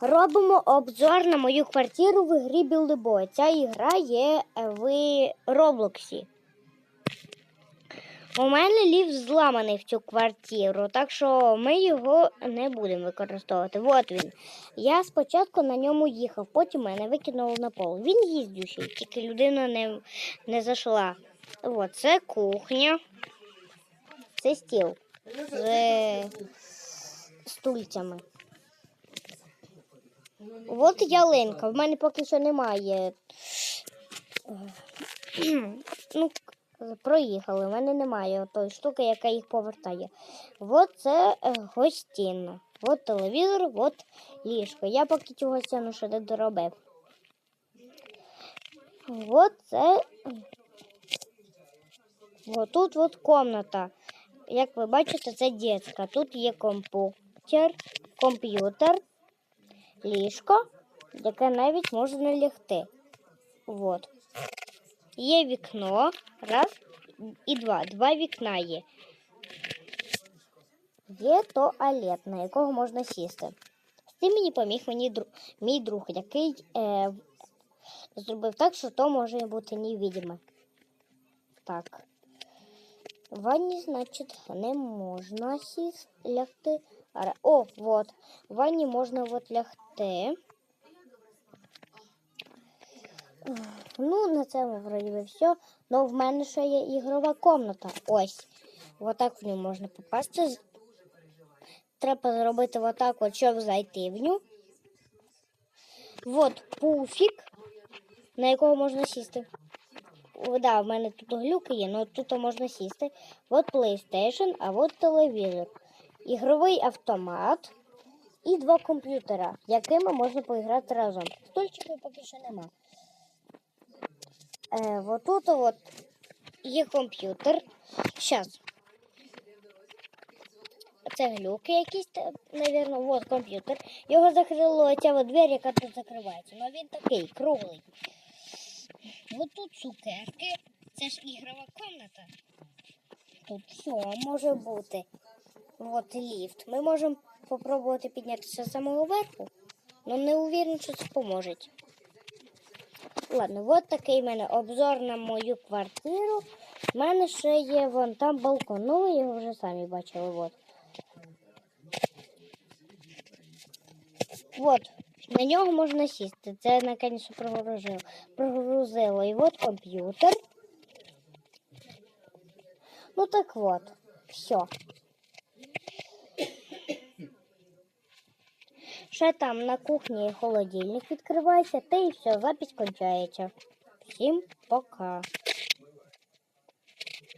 Робимо обзор на мою квартиру в ігрі Білдебой. Ця ігра є в Роблоксі. У мене ліфт зламаний в цю квартиру, так що ми його не будемо використовувати. От він. Я спочатку на ньому їхав, потім мене викинуло на пол. Він їздючий, тільки людина не, не зайшла. От, це кухня. Це стіл з стульцями. От ялинка. В мене поки що немає. Ну, проїхали. В мене немає тої штуки, яка їх повертає. От це е, гостінна. От телевізор, от ліжко. Я поки цю гостину ще не доробив. От це. От тут от комната. Як ви бачите, це дитяча. Тут є комп'ютер, комп'ютер, ліжко, яке навіть можна лягти. От. Є вікно. Раз і два. Два вікна є. Є туалет, на якого можна сісти. З цим мені поміг мені друг, мій друг, який е, зробив так, що то може бути невидиме. Так. В ванні, значить, не можна сісти, лягти. О, вот. В ванні можна от лягти. Ну, на цьому вроді би все. Ну, в мене ще є ігрова комната. Ось. Отак в нього можна попасти. Треба зробити отак, от, щоб зайти в ню. От пуфік, на якого можна сісти. О, Да, в мене тут глюки є, але тут можна сісти. От PlayStation, а от телевізор. Ігровий автомат і два комп'ютера, якими можна поіграти разом. Стульчиків поки що нема. Е, вот тут от є комп'ютер. Зараз. Це глюки якісь, навірно, вот комп'ютер. Його закрило ця от двері, яка тут закривається. Ну він такий, круглий. Вот тут цукерки. Це ж ігрова комната. Тут все може бути. От ліфт. Ми можемо спробувати піднятися з самого верху, але не уверен, що це поможе. Ладно, от такий в мене обзор на мою квартиру. У мене ще є вон там балкон. Ну, ви його вже самі бачили. От. От, на нього можна сісти. Це наконець прогрузило. прогрузило. І от комп'ютер. Ну так от, все. Ще там на кухні холодильник відкривається, та і все, запись кончається. Всім пока.